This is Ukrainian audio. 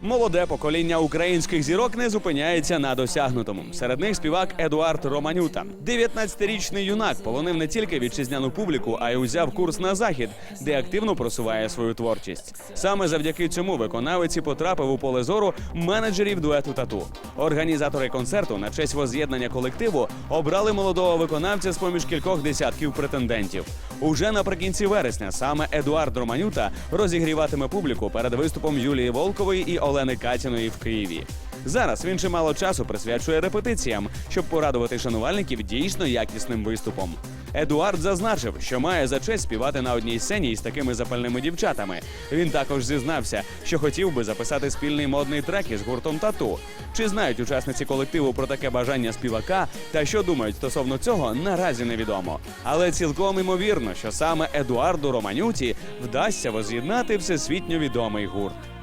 Молоде покоління українських зірок не зупиняється на досягнутому. Серед них співак Едуард Романюта. 19-річний юнак полонив не тільки вітчизняну публіку, а й узяв курс на захід, де активно просуває свою творчість. Саме завдяки цьому виконавець і потрапив у поле зору менеджерів дуету тату. Організатори концерту на честь воз'єднання колективу обрали молодого виконавця з поміж кількох десятків претендентів. Уже наприкінці вересня саме Едуард Романюта розігріватиме публіку перед виступом Юлії Волкової і Олени Катіної в Києві. Зараз він чимало часу присвячує репетиціям, щоб порадувати шанувальників дійсно якісним виступом. Едуард зазначив, що має за честь співати на одній сцені із такими запальними дівчатами. Він також зізнався, що хотів би записати спільний модний трек із гуртом тату. Чи знають учасниці колективу про таке бажання співака та що думають стосовно цього, наразі невідомо. Але цілком імовірно, що саме Едуарду Романюті вдасться воз'єднати всесвітньо відомий гурт.